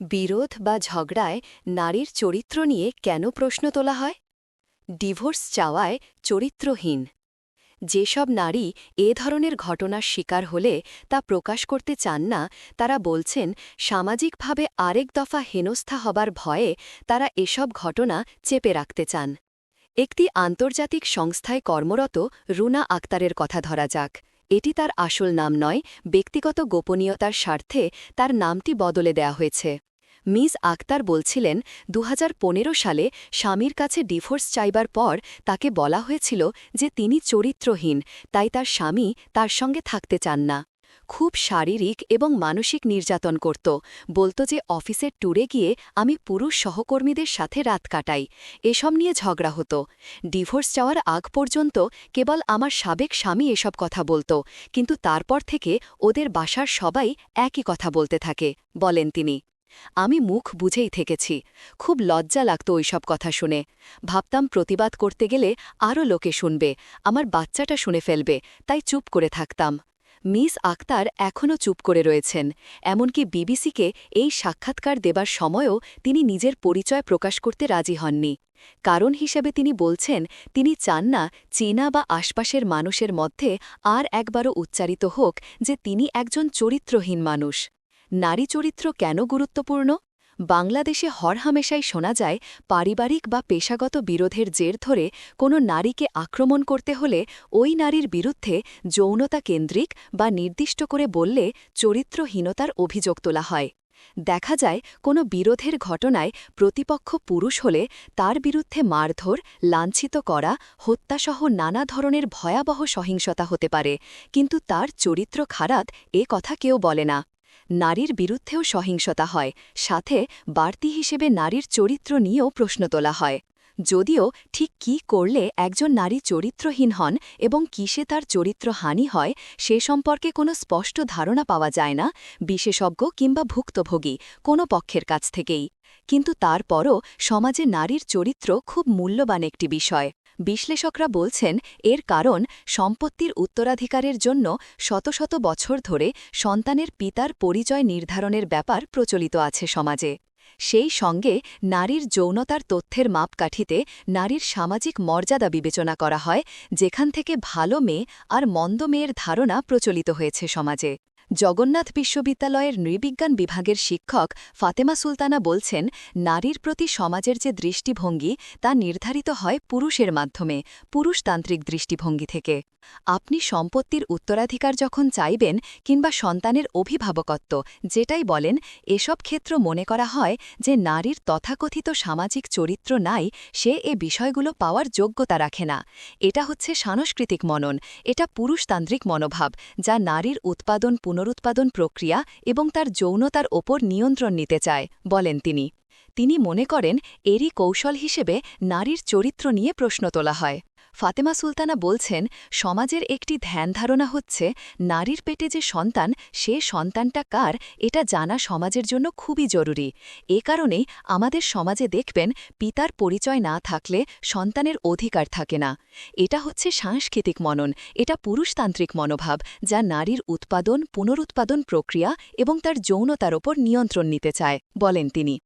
বিরোধ বা ঝগড়ায় নারীর চরিত্র নিয়ে কেন প্রশ্ন তোলা হয়? ডিভোর্স চাওয়ায় চরিত্রহীন। যেসব নারী এ ধরনের ঘটনার শিকার হলে তা প্রকাশ করতে চান না, তারা বলছেন, সামাজিকভাবে আরেক দফা হেনস্থা হবার ভয়ে তারা এসব ঘটনা চেপে রাখতে চান। একটি আন্তর্জাতিক সংস্থায় কর্মরত রুনা আক্তারের কথা ধরা যাক। এটি তার আসল নাম নয়, ব্যক্তিগত গোপনীয়তার স্বার্থে তার নামটি বদলে দেয়া হয়েছে। মিস আক্তার বলছিলেন দু হাজার পনেরো সালে স্বামীর কাছে ডিভোর্স চাইবার পর তাকে বলা হয়েছিল যে তিনি চরিত্রহীন, তাই তার স্বামী তার সঙ্গে থাকতে চান না। খুব শারীরিক এবং মানসিক নির্যাতন করত, বলতো যে অফিসের ট্যুরে গিয়ে আমি পুরুষ সহকর্মীদের সাথে রাত কাটাই, এসব নিয়ে ঝগড়া হতো। ডিভোর্স চাওয়ার আগ পর্যন্ত কেবল আমার সাবেক স্বামী এসব কথা বলতো, কিন্তু তারপর থেকে ওদের বাসার সবাই একই কথা বলতে থাকে, বলেন তিনি। আমি মুখ বুঝেই থেকেছি। খুব লজ্জা লাগত ওইসব কথা শুনে। ভাবতাম প্রতিবাদ করতে গেলে আরও লোকে শুনবে, আমার বাচ্চাটা শুনে ফেলবে, তাই চুপ করে থাকতাম। মিস আক্তার এখনও চুপ করে রয়েছেন, এমনকি বিবিসিকে এই সাক্ষাৎকার দেবার সময়ও তিনি নিজের পরিচয় প্রকাশ করতে রাজি হননি। কারণ হিসেবে তিনি বলছেন, তিনি চান না চীনা বা আশপাশের মানুষের মধ্যে আর একবারও উচ্চারিত হোক যে তিনি একজন চরিত্রহীন মানুষ। নারী চরিত্র কেন গুরুত্বপূর্ণ? বাংলাদেশে হরহামেশাই শোনা যায়, পারিবারিক বা পেশাগত বিরোধের জের ধরে কোনো নারীকে আক্রমণ করতে হলে ওই নারীর বিরুদ্ধে যৌনতা কেন্দ্রিক বা নির্দিষ্ট করে বললে চরিত্রহীনতার অভিযোগ তোলা হয়। দেখা যায়, কোনো বিরোধের ঘটনায় প্রতিপক্ষ পুরুষ হলে তার বিরুদ্ধে মারধর, লাঞ্ছিত করা, হত্যাসহ নানা ধরনের ভয়াবহ সহিংসতা হতে পারে। কিন্তু তার চরিত্র খারাপ, এ কথা কেউ বলে না। নারীর বিরুদ্ধেও সহিংসতা হয়, সাথে বাড়তি হিসেবে নারীর চরিত্র নিয়েও প্রশ্ন তোলা হয়। যদিও ঠিক কি করলে একজন নারী চরিত্রহীন হন এবং কিসে তার চরিত্র হানি হয়, সে সম্পর্কে কোনো স্পষ্ট ধারণা পাওয়া যায় না, বিশেষজ্ঞ কিংবা ভুক্তভোগী কোনো পক্ষের কাছ থেকেই। কিন্তু তারপরও সমাজে নারীর চরিত্র খুব মূল্যবান একটি বিষয়। বিশ্লেষকরা বলছেন, এর কারণ সম্পত্তির উত্তরাধিকারের জন্য শত শত বছর ধরে সন্তানের পিতার পরিচয় নির্ধারণের ব্যাপার প্রচলিত আছে সমাজে। সেই সঙ্গে নারীর যৌনতার তথ্যের মাপকাঠিতে নারীর সামাজিক মর্যাদা বিবেচনা করা হয়, যেখান থেকে ভালো মেয়ে আর মন্দ মেয়ের ধারণা প্রচলিত হয়েছে সমাজে। জগন্নাথ বিশ্ববিদ্যালয়ের নৃবিজ্ঞান বিভাগের শিক্ষক ফাতেমা সুলতানা বলছেন, নারীর প্রতি সমাজের যে দৃষ্টিভঙ্গি, তা নির্ধারিত হয় পুরুষের মাধ্যমে, পুরুষতান্ত্রিক দৃষ্টিভঙ্গি থেকে। আপনি সম্পত্তির উত্তরাধিকার যখন চাইবেন কিংবা সন্তানের অভিভাবকত্ব, যেটাই বলেন, এসব ক্ষেত্র মনে করা হয় যে নারীর তথাকথিত সামাজিক চরিত্র নাই, সে এ বিষয়গুলো পাওয়ার যোগ্যতা রাখে না। এটা হচ্ছে সাংস্কৃতিক মনন, এটা পুরুষতান্ত্রিক মনোভাব, যা নারীর উৎপাদন পুনরুৎপাদন প্রক্রিয়া এবং তার যৌনতার ওপর নিয়ন্ত্রণ নিতে চায়, বলেন তিনি। তিনি মনে করেন, এরই কৌশল হিসেবে নারীর চরিত্র নিয়ে প্রশ্ন তোলা হয়। ফাতেমা সুলতানা বলছেন, সমাজের একটি ধ্যান ধারণা হচ্ছে, নারীর পেটে যে সন্তান, সে সন্তানটা কার, এটা জানা সমাজের জন্য খুবই জরুরি। এ কারণেই আমাদের সমাজে দেখবেন, পিতার পরিচয় না থাকলে সন্তানের অধিকার থাকে না। এটা হচ্ছে সাংস্কৃতিক মনন, এটা পুরুষতান্ত্রিক মনোভাব, যা নারীর উৎপাদন, পুনরুৎপাদন প্রক্রিয়া এবং তার যৌনতার ওপর নিয়ন্ত্রণ নিতে চায়, বলেন তিনি।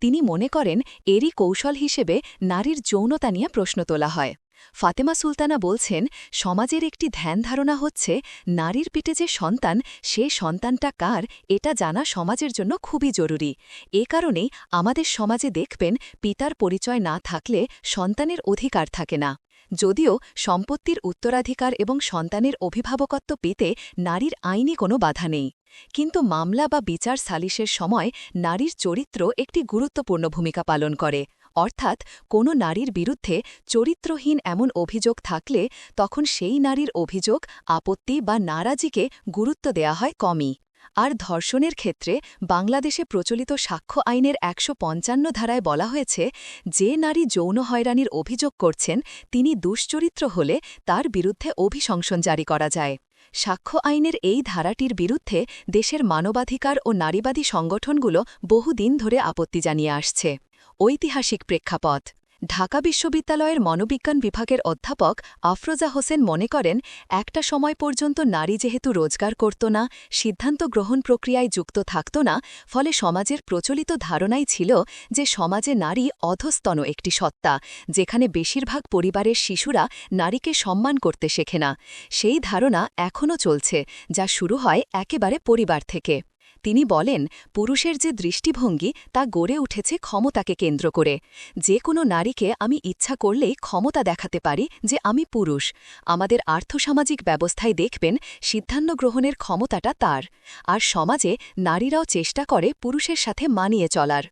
তিনি মনে করেন, এরই কৌশল হিসেবে নারীর যৌনতা নিয়ে প্রশ্ন তোলা হয়। ফাতেমা সুলতানা বলছেন, সমাজের একটি ধ্যান ধারণা হচ্ছে, নারীর পেটে যে সন্তান, সে সন্তানটা কার, এটা জানা সমাজের জন্য খুবই জরুরি। এ কারণেই আমাদের সমাজে দেখবেন, পিতার পরিচয় না থাকলে সন্তানের অধিকার থাকে না। যদিও সম্পত্তির উত্তরাধিকার এবং সন্তানের অভিভাবকত্ব পেতে নারীর আইনি কোনো বাধা নেই। কিন্তু মামলা বা বিচার সালিশের সময় নারীর চরিত্র একটি গুরুত্বপূর্ণ ভূমিকা পালন করে। অর্থাৎ কোনো নারীর বিরুদ্ধে চরিত্রহীন এমন অভিযোগ থাকলে তখন সেই নারীর অভিযোগ, আপত্তি বা নারাজিকে গুরুত্ব দেয়া হয় কমই। আর ধর্ষণের ক্ষেত্রে বাংলাদেশে প্রচলিত সাক্ষ্য আইনের একশো পঞ্চান্ন ধারায় বলা হয়েছে, যে নারী যৌন হয়রানির অভিযোগ করছেন, তিনি দুশ্চরিত্র হলে তার বিরুদ্ধে অভিশংসন জারি করা যায়। সাক্ষ্য আইনের এই ধারাটির বিরুদ্ধে দেশের মানবাধিকার ও নারীবাদী সংগঠনগুলো বহুদিন ধরে আপত্তি জানিয়ে আসছে। ঐতিহাসিক প্রেক্ষাপট। ঢাকা বিশ্ববিদ্যালয়ের মনোবিজ্ঞান বিভাগের অধ্যাপক আফরোজা হোসেন মনে করেন, একটা সময় পর্যন্ত নারী যেহেতু রোজগার করত না, সিদ্ধান্ত গ্রহণ প্রক্রিয়ায় যুক্ত থাকত না, ফলে সমাজের প্রচলিত ধারণাই ছিল যে সমাজে নারী অধস্তন একটি সত্তা, যেখানে বেশিরভাগ পরিবারের শিশুরা নারীকে সম্মান করতে শেখে না। সেই ধারণা এখনও চলছে, যা শুরু হয় একেবারে পরিবার থেকে। তিনি বলেন, পুরুষের যে দৃষ্টিভঙ্গি, তা গড়ে উঠেছে ক্ষমতাকে কেন্দ্র করে। যে কোনো নারীকে আমি ইচ্ছা করলেই ক্ষমতা দেখাতে পারি যে আমি পুরুষ। আমাদের আর্থসামাজিক ব্যবস্থায় দেখবেন, সিদ্ধান্ত গ্রহণের ক্ষমতাটা তার। আর সমাজে নারীরাও চেষ্টা করে পুরুষের সাথে মানিয়ে চলার।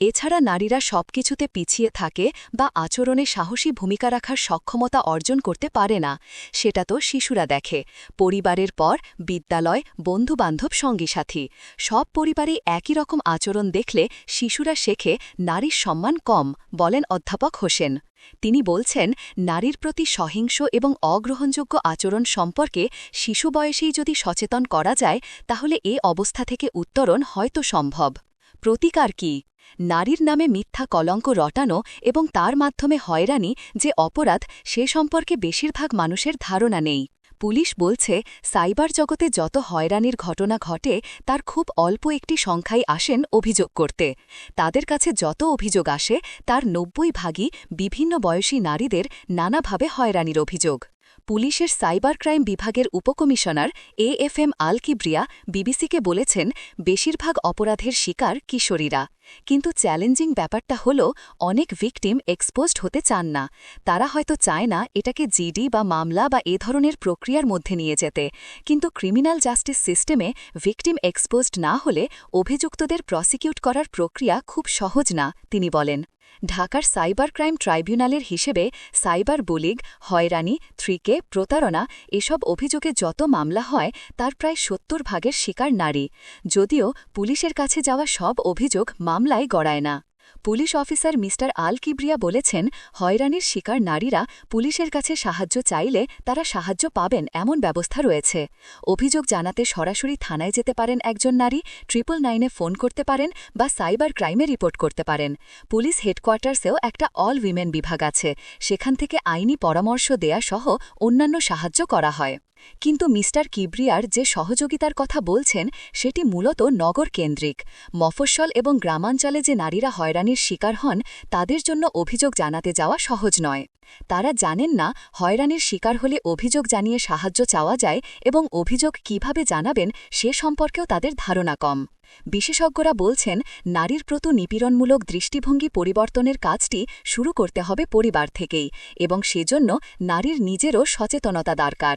এছাড়া নারীরা সবকিছুতে পিছিয়ে থাকে বা আচরণে সাহসী ভূমিকা রাখার সক্ষমতা অর্জন করতে পারে না। সেটা তো শিশুরা দেখে। পরিবারের পর বিদ্যালয়, বন্ধুবান্ধব সঙ্গী সাথী সব পরিবারে একই রকম আচরণ দেখলে শিশুরা শেখে নারীর সম্মান কম বলেন অধ্যাপক হোসেন। তিনি বলছেন, নারীর প্রতি সহিংস এবং অগ্রহণযোগ্য আচরণ সম্পর্কে শিশু বয়সেই যদি সচেতন করা যায়, তাহলে এ অবস্থা থেকে উত্তরণ হয়তো সম্ভব। প্রতিকার কি? নারীর নামে মিথ্যা কলঙ্ক রটানো এবং তার মাধ্যমে হয়রানি যে অপরাধ, সে সম্পর্কে বেশিরভাগ মানুষের ধারণা নেই। পুলিশ বলছে, সাইবার জগতে যত হয়রানির ঘটনা ঘটে, তার খুব অল্প একটি সংখ্যাই আসেন অভিযোগ করতে। তাদের কাছে যত অভিযোগ আসে, তার নব্বই ভাগই বিভিন্ন বয়সী নারীদের নানাভাবে হয়রানির অভিযোগ। পুলিশের সাইবার ক্রাইম বিভাগের উপকমিশনার এ এফ এম আল কিব্রিয়া বিবিসিকে বলেছেন, বেশিরভাগ অপরাধের শিকার কিশোরীরা। কিন্তু চ্যালেঞ্জিং ব্যাপারটা হল, অনেক ভিকটিম এক্সপোজড হতে চান না। তারা হয়তো চায় না এটাকে জিডি বা মামলা বা এ ধরনের প্রক্রিয়ার মধ্যে নিয়ে যেতে। কিন্তু ক্রিমিনাল জাস্টিস সিস্টেমে ভিকটিম এক্সপোজড না হলে অভিযুক্তদের প্রসিকিউট করার প্রক্রিয়া খুব সহজ না তিনি বলেন। ঢাকার সাইবার ক্রাইম ট্রাইব্যুনালের হিসেবে সাইবার বুলিগ, হয়রানি, থ্রিকে, প্রতারণা এসব অভিযোগে যত মামলা হয়, তার প্রায় সত্তর ভাগের শিকার নারী। যদিও পুলিশের কাছে যাওয়া সব অভিযোগ মামলায় গড়ায় না। Police officer mister Al Kibria বলেছেন, হয়রানির শিকার নারীরা পুলিশের কাছে সাহায্য চাইলে তারা সাহায্য পাবেন এমন ব্যবস্থা রয়েছে। অভিযোগ জানাতে সরাসরি থানায় যেতে পারেন একজন নারী, ট্রিপল নাইনে ফোন করতে পারেন বা সাইবার ক্রাইমে রিপোর্ট করতে পারেন। পুলিশ হেডকোয়ার্টার্সেও একটা অল উইমেন বিভাগ আছে। সেখান থেকে আইনি পরামর্শ দেয়া সহ অন্যান্য সাহায্য করা হয়। কিন্তু মিস্টার কিব্রিয়ার যে সহযোগিতার কথা বলছেন, সেটি মূলত নগর কেন্দ্রিক। মফস্বল এবং গ্রামাঞ্চলে যে নারীরা হয়রানির শিকার হন, তাদের জন্য অভিযোগ জানাতে যাওয়া সহজ নয়। তারা জানেন না, হয়রানির শিকার হলে অভিযোগ জানিয়ে সাহায্য চাওয়া যায় এবং অভিযোগ কীভাবে জানাবেন, সে সম্পর্কেও তাদের ধারণা কম। বিশেষজ্ঞরা বলছেন, নারীর প্রতি নিপীড়নমূলক দৃষ্টিভঙ্গি পরিবর্তনের কাজটি শুরু করতে হবে পরিবার থেকেই এবং সেজন্য নারীর নিজেরও সচেতনতা দরকার।